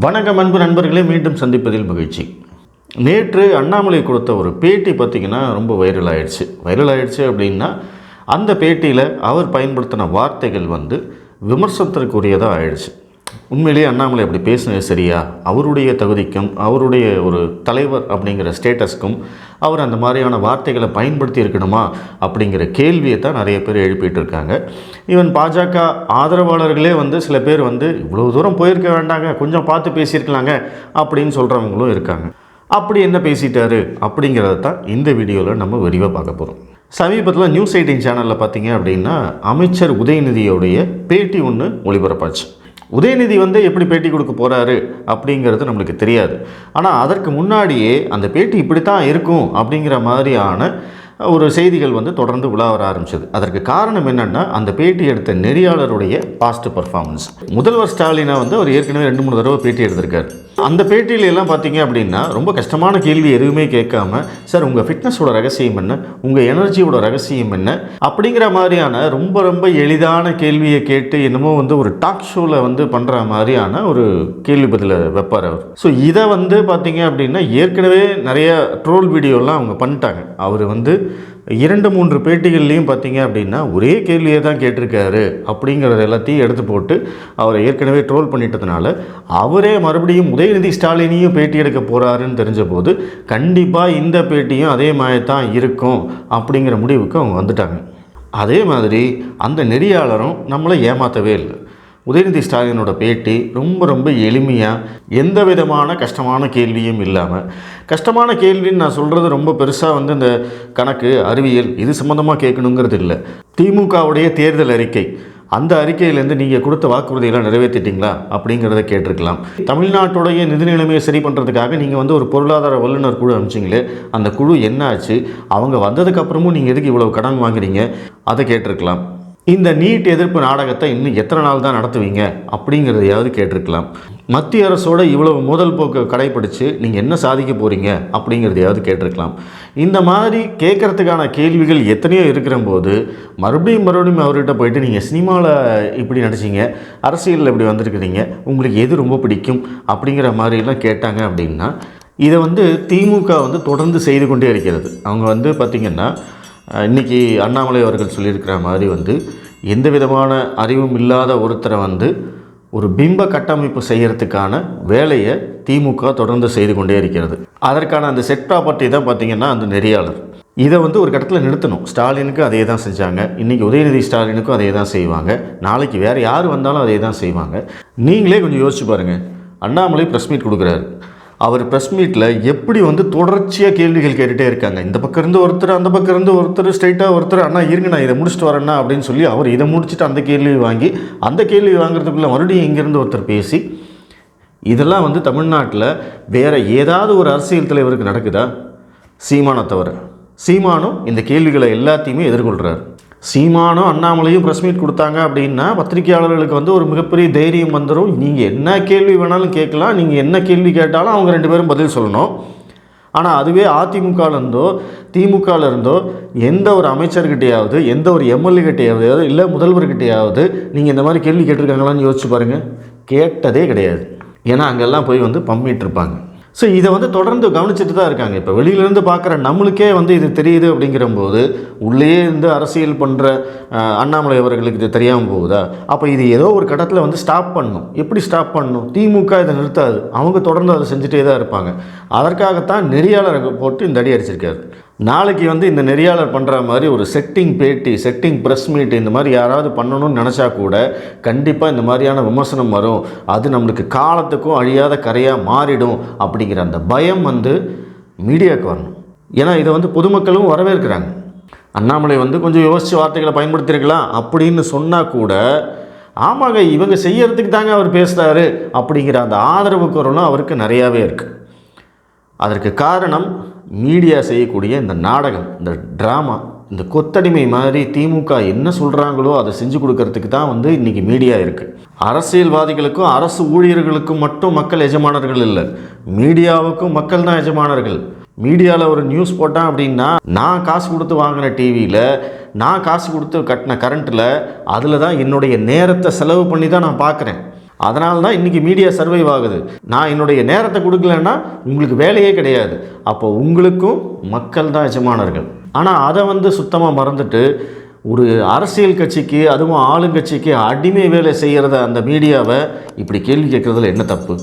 வணக்கம் அன்பு நண்பர்களே மீண்டும் சந்திப்பதில் மகிழ்ச்சி. நேற்று அண்ணாமலை கொடுத்த ஒரு பேட்டி பார்த்திங்கன்னா ரொம்ப வைரல் ஆயிடுச்சு. வைரல் ஆயிடுச்சு அப்படின்னா அந்த பேட்டியில் அவர் பயன்படுத்தின வார்த்தைகள் வந்து விமர்சனத்திற்குரியதாக ஆயிடுச்சு. உண்மையிலேயே அண்ணாமலை அப்படி பேசுனது சரியா? அவருடைய தகுதிக்கும் அவருடைய ஒரு தலைவர் அப்படிங்கிற ஸ்டேட்டஸ்க்கும் அவர் அந்த மாதிரியான வார்த்தைகளை பயன்படுத்தி இருக்கணுமா அப்படிங்கிற கேள்வியை தான் நிறைய பேர் எழுப்பிட்டு இருக்காங்க. ஈவன் பாஜக ஆதரவாளர்களே வந்து சில பேர் வந்து இவ்வளோ தூரம் போயிருக்க வேண்டாங்க கொஞ்சம் பார்த்து பேசியிருக்கலாங்க அப்படின்னு சொல்கிறவங்களும் இருக்காங்க. அப்படி என்ன பேசிட்டாரு அப்படிங்கிறத தான் இந்த வீடியோவில் நம்ம விரிவாக பார்க்க போகிறோம் சமீபத்தில் நியூஸ் எயிட்டின் சேனலில் பார்த்தீங்க அப்படின்னா அமைச்சர் உதயநிதியோடைய பேட்டி ஒன்று ஒளிபரப்பாச்சு. உதயநிதி வந்து எப்படி பேட்டி கொடுக்க போகிறாரு அப்படிங்கிறது நம்மளுக்கு தெரியாது. ஆனால் அதற்கு முன்னாடியே அந்த பேட்டி இப்படி தான் இருக்கும் அப்படிங்கிற மாதிரியான ஒரு செய்திகள் வந்து தொடர்ந்து உலா வர ஆரம்பிச்சது. அதற்கு காரணம் என்னென்னா அந்த பேட்டி எடுத்த நெறியாளருடைய பாஸ்ட் பர்ஃபார்மன்ஸ் முதல்வர் ஸ்டாலினை வந்து அவர் ஏற்கனவே ரெண்டு மூணு தடவை பேட்டி எடுத்திருக்காரு. அந்த பேட்டியில எல்லாம் பார்த்தீங்க அப்படின்னா ரொம்ப கஷ்டமான கேள்வி எதுவுமே கேட்காம சார் உங்கள் ஃபிட்னஸோட ரகசியம் என்ன? உங்கள் எனர்ஜியோட ரகசியம் என்ன? அப்படிங்கிற மாதிரியான ரொம்ப ரொம்ப எளிதான கேள்வியை கேட்டு என்னமோ வந்து ஒரு டாக் ஷோவில் வந்து பண்ணுற மாதிரியான ஒரு கேள்வி பதில வைப்பார் அவர். ஸோ இதை வந்து பார்த்தீங்க அப்படின்னா ஏற்கனவே நிறைய ட்ரோல் வீடியோலாம் அவங்க பண்ணிட்டாங்க. அவர் வந்து இரண்டு மூன்று பேட்டிகள்லையும் பார்த்தீங்க அப்படின்னா ஒரே கேள்வியை தான் கேட்டிருக்காரு அப்படிங்கிறத எல்லாத்தையும் எடுத்து போட்டு அவரை ஏற்கனவே ட்ரோல் பண்ணிட்டதுனால அவரே மறுபடியும் உதயநிதி ஸ்டாலினையும் பேட்டி எடுக்க போகிறாருன்னு தெரிஞ்சபோது கண்டிப்பாக இந்த பேட்டியும் அதே மாதிரி தான் இருக்கும் அப்படிங்கிற முடிவுக்கு அவங்க வந்துட்டாங்க. அதே மாதிரி அந்த நெறியாளரும் நம்மளை ஏமாற்றவே இல்லை. உதயநிதி ஸ்டாலினோட பேட்டி ரொம்ப ரொம்ப எளிமையாக எந்த விதமான கஷ்டமான கேள்வியும் இல்லாமல் கஷ்டமான கேள்வின்னு நான் சொல்கிறது ரொம்ப பெருசாக வந்து இந்த கணக்கு அறிவியல் இது சம்மந்தமாக கேட்கணுங்கிறது இல்லை. திமுகவுடைய தேர்தல் அறிக்கை அந்த அறிக்கையிலேருந்து நீங்கள் கொடுத்த வாக்குறுதியெல்லாம் நிறைவேற்றிட்டீங்களா அப்படிங்கிறத கேட்டிருக்கலாம். தமிழ்நாட்டுடைய நிதி நிலைமையை சரி பண்ணுறதுக்காக நீங்கள் வந்து ஒரு பொருளாதார வல்லுநர் குழு அனுப்பிச்சிங்களே அந்த குழு என்ன ஆச்சு அவங்க வந்ததுக்கப்புறமும் நீங்கள் எதுக்கு இவ்வளவு கடன் வாங்குறீங்க அதை கேட்டிருக்கலாம். இந்த நீட் எதிர்ப்பு நாடகத்தை இன்னும் எத்தனை நாள் தான் நடத்துவீங்க அப்படிங்கிறதையாவது கேட்டிருக்கலாம். மத்திய அரசோட இவ்வளவு முதல் போக்கு கடைப்பிடிச்சு நீங்கள் என்ன சாதிக்க போகிறீங்க அப்படிங்கிறதையாவது கேட்டிருக்கலாம். இந்த மாதிரி கேட்குறதுக்கான கேள்விகள் எத்தனையோ இருக்கிற போது மறுபடியும் மறுபடியும் அவர்கிட்ட போயிட்டு நீங்கள் சினிமாவில் இப்படி நடிச்சீங்க அரசியலில் இப்படி வந்திருக்கிறீங்க உங்களுக்கு எது ரொம்ப பிடிக்கும் அப்படிங்கிற மாதிரிலாம் கேட்டாங்க அப்படின்னா இதை வந்து திமுக வந்து தொடர்ந்து செய்து கொண்டே இருக்கிறது. அவங்க வந்து பார்த்திங்கன்னா இன்றைக்கி அண்ணாமலை அவர்கள் சொல்லியிருக்கிற மாதிரி வந்து எந்த விதமான அறிவும் இல்லாத ஒருத்தரை வந்து ஒரு பிம்ப கட்டமைப்பு செய்கிறதுக்கான வேலையை திமுக தொடர்ந்து செய்து கொண்டே இருக்கிறது. அதற்கான அந்த செட் ப்ராப்பர்ட்டி தான் பார்த்திங்கன்னா அந்த நெறியாளர். இதை வந்து ஒரு கட்டத்தில் நிறுத்தணும். ஸ்டாலினுக்கு அதே தான் செஞ்சாங்க. இன்றைக்கி உதயநிதி ஸ்டாலினுக்கும் அதே தான் செய்வாங்க. நாளைக்கு வேறு யார் வந்தாலும் அதே தான் செய்வாங்க. நீங்களே கொஞ்சம் யோசிச்சு பாருங்கள் அண்ணாமலை ப்ரெஸ் மீட் கொடுக்குறாரு. அவர் ப்ரெஸ் மீட்டில் எப்படி வந்து தொடர்ச்சியாக கேள்விகள் கேட்டுகிட்டே இருக்காங்க. இந்த பக்கம் இருந்து ஒருத்தர் அந்த பக்கம் இருந்து ஒருத்தர் ஸ்ட்ரைட்டாக ஒருத்தர் அண்ணா இருங்க நான் இதை முடிச்சுட்டு வரேன்னா அப்படின்னு சொல்லி அவர் இதை முடிச்சுட்டு அந்த கேள்வி வாங்கி அந்த கேள்வி வாங்குறதுக்குள்ளே மறுபடியும் இங்கேருந்து ஒருத்தர் பேசி இதெல்லாம் வந்து தமிழ்நாட்டில் வேறு ஏதாவது ஒரு அரசியல் தலைவருக்கு நடக்குதா? சீமானை தவிர சீமானும் இந்த கேள்விகளை எல்லாத்தையுமே எதிர்கொள்கிறார் சீமானும் அண்ணாமலையும் ப்ரெஸ் மீட் கொடுத்தாங்க அப்படின்னா பத்திரிகையாளர்களுக்கு வந்து ஒரு மிகப்பெரிய தைரியம் வந்துடும் நீங்கள் என்ன கேள்வி வேணாலும் கேட்கலாம். நீங்கள் என்ன கேள்வி கேட்டாலும் அவங்க ரெண்டு பேரும் பதில் சொல்லணும். ஆனால் அதுவே அதிமுகலேருந்தோ திமுகலேருந்தோ எந்த ஒரு அமைச்சர்கிட்டையாவது எந்த ஒரு எம்எல்ஏ கிட்டையாவது இல்லை முதல்வர்கிட்டையாவது நீங்கள் இந்த மாதிரி கேள்வி கேட்டிருக்காங்களான்னு யோசிச்சு பாருங்கள் கேட்டதே கிடையாது. ஏன்னா அங்கெல்லாம் போய் வந்து பம்பிட்டு இருப்பாங்க. ஸோ இதை வந்து தொடர்ந்து கவனிச்சுட்டு தான் இருக்காங்க. இப்போ வெளியிலேருந்து பார்க்குற நம்மளுக்கே வந்து இது தெரியுது அப்படிங்கிறம்போது உள்ளே இருந்து அரசியல் பண்ணுற அண்ணாமலை அவர்களுக்கு இது தெரியாமல் போகுதா? அப்போ இது ஏதோ ஒரு கட்டத்தில் வந்து ஸ்டாப் பண்ணணும் எப்படி ஸ்டாப் பண்ணணும் திமுக இதை நிறுத்தாது. அவங்க தொடர்ந்து அதை செஞ்சுட்டே தான் இருப்பாங்க. அதற்காகத்தான் நெறியாளரை போட்டு இந்த அடி அடிச்சிருக்காரு. நாளைக்கு வந்து இந்த நெறியாளர் பண்ணுற மாதிரி ஒரு செட்டிங் பேட்டி செட்டிங் ப்ரெஸ் மீட் இந்த மாதிரி யாராவது பண்ணணும்னு நினச்சா கூட கண்டிப்பாக இந்த மாதிரியான விமர்சனம் வரும். அது நம்மளுக்கு காலத்துக்கும் அழியாத கரையாக மாறிடும் அப்படிங்கிற அந்த பயம் வந்து மீடியாவுக்கு வரணும். ஏன்னா இதை வந்து பொதுமக்களும் வரவேற்கிறாங்க. அண்ணாமலை வந்து கொஞ்சம் யோசித்து வார்த்தைகளை பயன்படுத்தியிருக்கலாம் அப்படின்னு சொன்னால் கூட ஆமாங்க இவங்க செய்யறதுக்கு தாங்க அவர் பேசுகிறாரு அப்படிங்கிற அந்த ஆதரவு குரலும் அவருக்கு நிறையாவே இருக்குது அதற்கு காரணம் மீடியா செய்யக்கூடிய இந்த நாடகம் இந்த ட்ராமா இந்த கொத்தடிமை மாதிரி திமுக என்ன சொல்கிறாங்களோ அதை செஞ்சு கொடுக்கறதுக்கு தான் வந்து இன்றைக்கி மீடியா இருக்குது அரசியல்வாதிகளுக்கும் அரசு ஊழியர்களுக்கும் மட்டும் மக்கள் எஜமானர்கள் இல்லை. மீடியாவுக்கும் மக்கள் தான் எஜமானர்கள். மீடியாவில் ஒரு நியூஸ் போட்டான் அப்படின்னா நான் காசு கொடுத்து வாங்கின டிவியில் நான் காசு கொடுத்து கட்டின கரண்ட்டில் அதில் தான் என்னுடைய நேரத்தை செலவு பண்ணி தான் நான் பார்க்குறேன் அதனால தான் இன்றைக்கி மீடியா சர்வைவ் ஆகுது. நான் என்னுடைய நேரத்தை கொடுக்கலன்னா உங்களுக்கு வேலையே கிடையாது. அப்போ உங்களுக்கும் மக்கள் தான் எஜமானர்கள். ஆனால் அதை வந்து சுத்தமாக மறந்துட்டு ஒரு அரசியல் கட்சிக்கு அதுவும் ஆளுங்கட்சிக்கு அடிமை வேலை செய்கிறத அந்த மீடியாவை இப்படி கேள்வி கேட்குறதுல என்ன தப்பு?